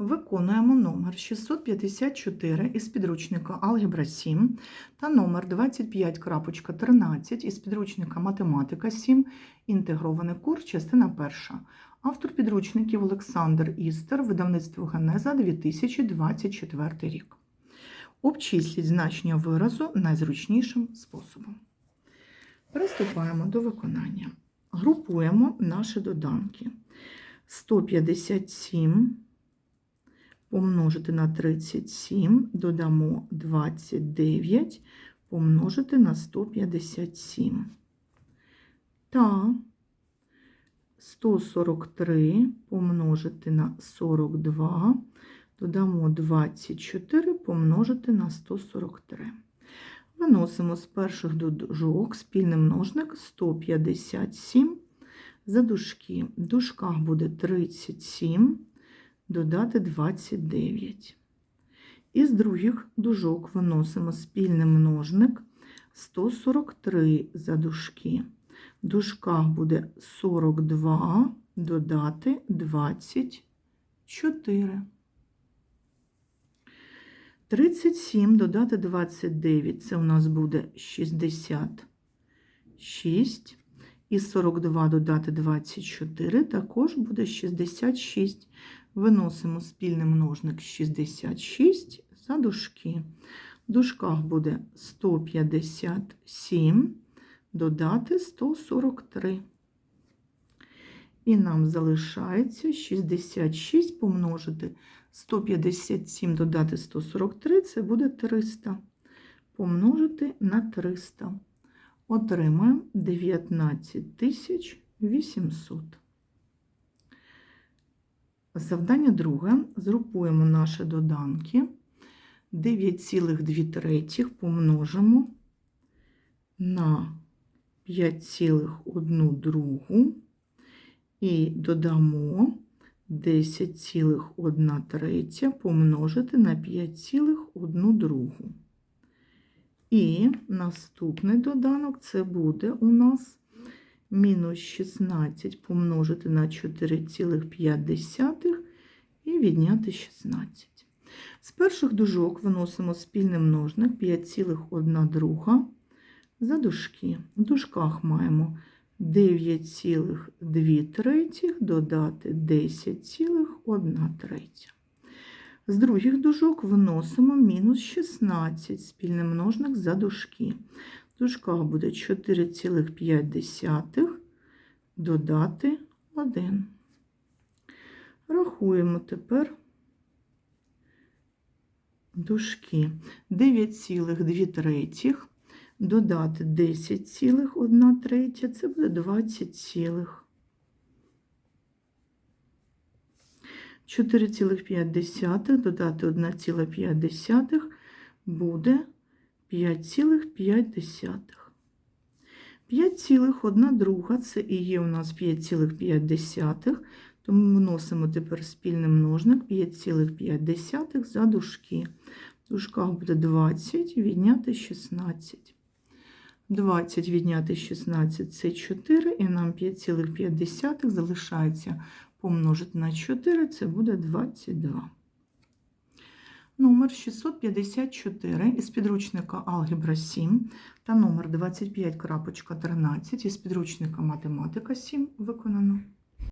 Виконуємо номер 654 із підручника Алгебра 7 та номер 25.13 із підручника Математика 7, інтегрований курс, частина перша. Автор підручників Олександр Істер, видавництво Генеза 2024 рік. Обчисліть значення виразу найзручнішим способом. Приступаємо до виконання. Групуємо наші доданки. 157 помножити на 37, додамо 29 помножити на 157. Та 143 помножити на 42, додамо 24 помножити на 143. Виносимо з перших дужок спільний множник 157 за дужки. В дужках буде 37, додати 29. Із других дужок виносимо спільний множник 143 за дужки. В дужках буде 42, додати 24. 37 додати 29, це у нас буде 66. І 42 додати 24 також буде 66. Виносимо спільний множник 66 за дужки. В дужках буде 157 додати 143. І нам залишається 66 помножити 157 додати 143, це буде 300. Помножити на 300. Отримаємо 19 800. Завдання друге. Згрупуємо наші доданки. 9,2 помножимо на 5,1 другу і додамо 10,1 третя помножити на 5,1 другу. І наступний доданок це буде у нас мінус 16 помножити на 4,5 і відняти 16. З перших дужок виносимо спільний множник 5,1 друга за дужки. В дужках маємо 9,2 третіх додати 10,1 третя. З других дужок виносимо мінус 16, спільний множник за дужки. Дужках буде 4,5 додати 1. Рахуємо тепер дужки. 9,2 третіх додати 10,1 третя, це буде 20 цілих. 4,5 додати 1,5 буде 5,5. 5,1 друга це і є у нас 5,5, тому вносимо тепер спільний множник 5,5 за дужки. В дужках буде 20, відняти 16. 20 відняти 16 це 4, і нам 5,5 залишається помножити на 4, це буде 22. Номер 654 із підручника Алгебра 7 та номер 25.13 із підручника Математика 7 виконано.